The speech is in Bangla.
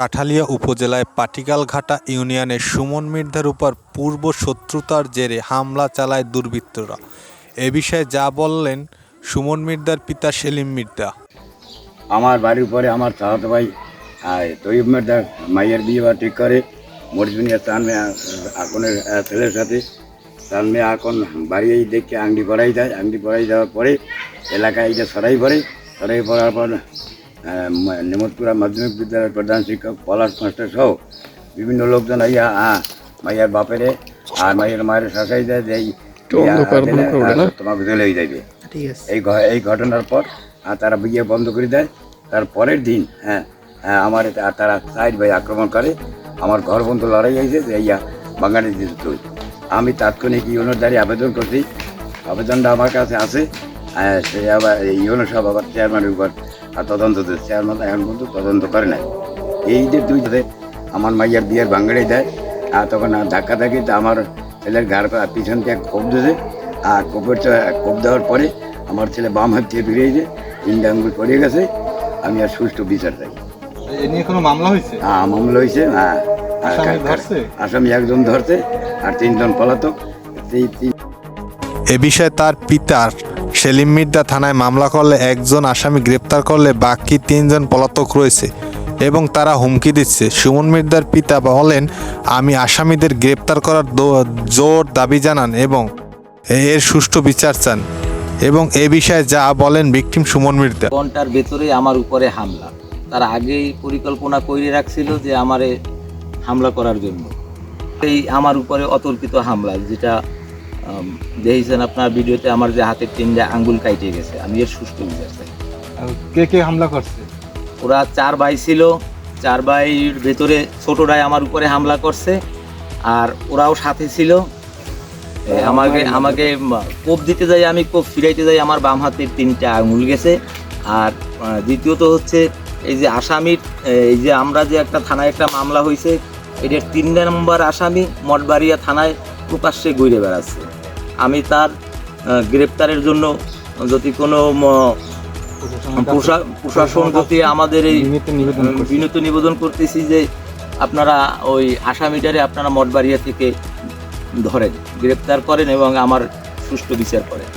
কাঠালিয়া উপজেলায় পাটিকালঘাটা ইউনিয়নে সুমন মির্ধার উপর পূর্ব শত্রুতার জেরে হামলা চালায় দুর্বৃত্তরা। এ বিষয়ে যা বললেন সুমন মির্ধার পিতা সেলিম মির্ধা। আমার বাড়ির উপরে আমার চাহাতো ভাই তৈব মেয়ের মাইয়ের বিয়ে বা ঠিক করে মরিজুনিয়া চান মেয়ে আকনের ছেলের সাথে চান মেয়ে এখন বাড়ি এই দেখে আংটি পড়াই যায় আংটি পড়াই যাওয়ার পরে এলাকায় এটা সরাই পড়ে সরাই পড়ার পর নেমতপুরা মাধ্যমিক বিদ্যালয়ের প্রধান শিক্ষক পলাশ মাস্টার সহ বিভিন্ন লোকজন আইয়া আহ, মাইয়ার বাপেরে আর মাইয়ের মায়ের শাসাই দেয় যে তোমাকে চলে যাইবে। এই এই ঘটনার পর আহ, তারা বিয়ে বন্ধ করে দেয়। তার পরের দিন হ্যাঁ হ্যাঁ, আমার আর তারা সাইড ভাই আক্রমণ করে। আমার ঘর বন্ধ লড়াই হয়েছে যে ইয়া বাঙালি দিতে তুই আমি তাৎক্ষণিক ইউনোর দ্বারে আবেদন করছি। আবেদনটা আমার কাছে আছে। সে আবার ইউনো সব আবার চেয়ারম্যানের উপর আহ, তদন্ত চেয়ারম্যান এখন পর্যন্ত তদন্ত করে নাই। এই যে দুই যাতে আমার মাইয়ার বিয়ের বাঙালি দেয় আর তখন আর ধাক্কা ধাক্কি তো আমার ছেলের ঘর পিছন থেকে কোপ দিয়েছে আর কোপের তো- কোপ দেওয়ার পরে আমার ছেলে বাম হাত দিয়ে বেরিয়েছে তিনটা আঙ্গুল পড়ে গেছে আমি আর সুষ্ঠু বিচার চাই। এ নিয়ে কোনো মামলা হয়েছে? হ্যাঁ মামলা হয়েছে হ্যাঁ। আসামি একজন ধরছে আর তিনজন পলাতক। তিন এ বিষয়ে তার পিতার সেলিম মির্দা থানায় মামলা করলে একজন আসামি গ্রেপ্তার করলে বাকি তিনজন পলাতক রয়েছে এবং তারা হুমকি দিচ্ছে। সুমন মির্দার পিতা বলেন, আমি আসামিদের গ্রেপ্তার করার জোর দাবি জানান এবং এর সুষ্ঠু বিচার চান এবং এ বিষয়ে যা বলেন ভিকটিম সুমন মির্দা ঘণ্টার ভেতরে আমার উপরে হামলা। তারা আগেই পরিকল্পনা করে রাখছিল যে আমারে হামলা করার জন্য। এই আমার উপরে অতর্কিত হামলা, যেটা দেখেছেন আপনার ভিডিওতে আমার যে হাতের তিনটা আঙ্গুল কাইটে গেছে আমি এর সুষ্ঠু বিচার চাই। কে কে হামলা করছে? ওরা চার ভাই ছিল চার ভাইয়ের ভেতরে ছোটরাই আমার উপরে হামলা করছে আর ওরাও সাথে ছিল। আমাকে আমাকে কোপ দিতে যাই আমি কোপ ফিরাইতে যাই আমার বাম হাতের তিনটা আঙুল গেছে। আর দ্বিতীয়ত হচ্ছে এই যে আসামির এই যে আমরা যে একটা থানায় একটা মামলা হয়েছে এটার তিন নম্বর আসামি মঠবাড়িয়া থানায় প্রকাশ্যে ঘুরে বেড়াচ্ছে। আমি তার গ্রেপ্তারের জন্য যদি কোনো প্রশা- প্রশাসন প্রতি আমাদের এই বিনীত নিবেদন বিনীত নিবেদন করতেছি যে আপনারা ওই আসামিটারে আপনারা মঠবাড়িয়া থেকে ধরেন গ্রেপ্তার করেন এবং আমার সুষ্ঠু বিচার করেন।